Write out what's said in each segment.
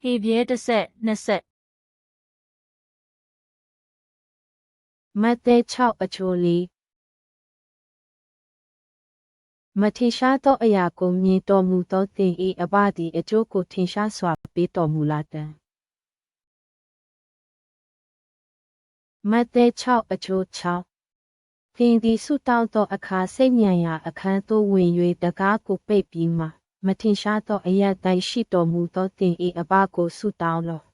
ဟေပြဲတစ်ဆက်နှစ်ဆက်မတ်သဲ6အချိုလီမထင်ရှားသောအရာကိုမြင်တော်မူသောသင်၏အဘသည်အကျိုးကိုထင်ရှားစွာပေးတော်မူလာတံမတ်သဲ6အချို6သင်သည်ဆုတောင်းသောအခါစိတ်ညံရာအခန်းသို့ဝင်၍တကားကိုပိတ်ပြီးမှ မထင်ရှားသောအရာတိုင်းရှိတော်မူသောသင်၏အဘကိုဆုတောင်းလော့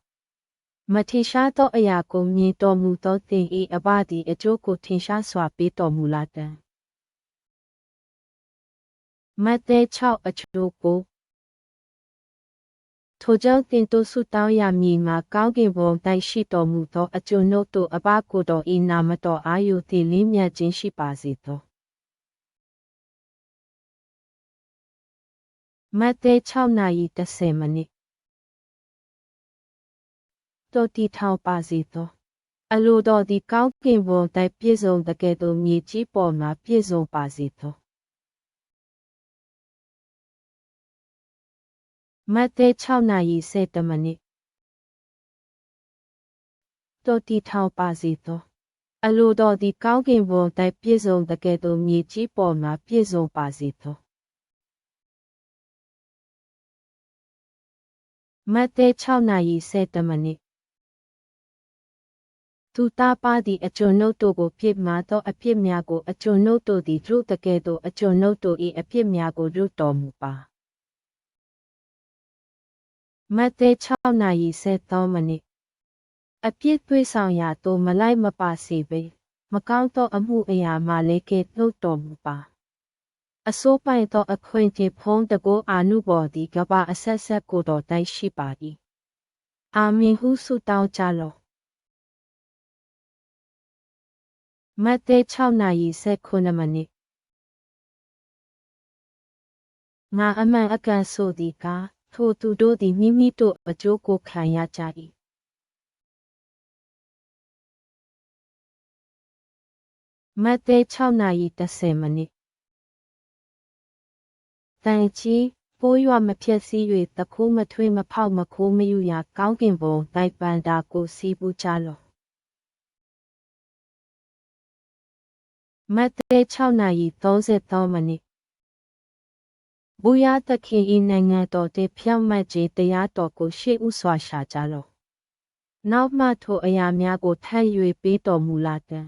မထင်ရှားသောအရာကိုမြင်တော်မူသောသင်၏အဘသည်အကျိုးကိုထင်ရှားစွာပေးတော်မူလာတံမတ်သဲ6အချိုးကိုထိုကြောင့်တင်တို့ဆုတောင်းရမည်မှာကောင်းကင်ဘုံတိုက်ရှိတော်မူသောအကျိုးနှုတ်တို့အဘကိုတော်ဤနာမတော်အာယုသည်လင်းမြတ်ခြင်းရှိပါစေသော မတ်သဲ6နာရီ30မိနစ်တော်တီထောင်ပါစေသောအလိုတော်သည်ကောင်းကင်ဘုံတိုက်ပြည့်စုံတကယ်သို့မြေကြီးပေါ်မှာပြည့်စုံပါစေသောမတ်သဲ6နာရီ7မိနစ်တော်တီထောင်ပါစေသောအလိုတော်သည်ကောင်းကင်ဘုံတိုက်ပြည့်စုံတကယ်သို့မြေကြီးပေါ်မှာပြည့်စုံပါစေသော မတ်သဲ6နာရီ7မိနစ်သူသားပါသည့်အကျွန်ုပ်တို့ကိုပြစ်မှားသော အပြစ်များကိုအကျွန်ုပ်တို့သည်သူတကယ်သို့အကျွန်ုပ်တို့၏အပြစ်များကိုရုတော်မူပါမတ်သဲ6နာရီ73မိနစ်အပြစ်သွေးဆောင်ရာသို့မလိုက်မပါစေပေမကောင်းသောအမှုအရာမှလည်းကဲ့နှုတ်တော်မူပါ အစိုးပိုင်သောအခွင့်အရေးဖုံးတကိုးအာနုဘော်သည်ကဘာအဆက်ဆက်ကိုတော်တိုက်ရှိပါ၏အာမင်ဟုဆုတောင်းကြလော့မတ်သဲ6နာရီ19မိနစ်ငါအမှန်အကန်ဆိုသည်ကထိုသူတို့သည်မိမိတို့အကျိုးကိုခံရကြ၏မတ်သဲ6နာရီ30မိနစ် တန်ချီပိုးရွမဖြက်စီး၍တခိုးမထွေးမဖောက်မခိုးမယူရာကောင်းကင်ဘုံတိုက်ပန်တာကိုစီးပူးကြလော့မတ်သဲ6နာရီ33မိနစ်ဘူရသခင်ဤနိုင်ငံတော်တည်ဖြောင့်မတ်ခြင်းတရားတော်ကိုရှေ့ဥစွာရှာကြလော့နောက်မှထိုအရာများကိုထပ်၍ပေးတော်မူလာတံ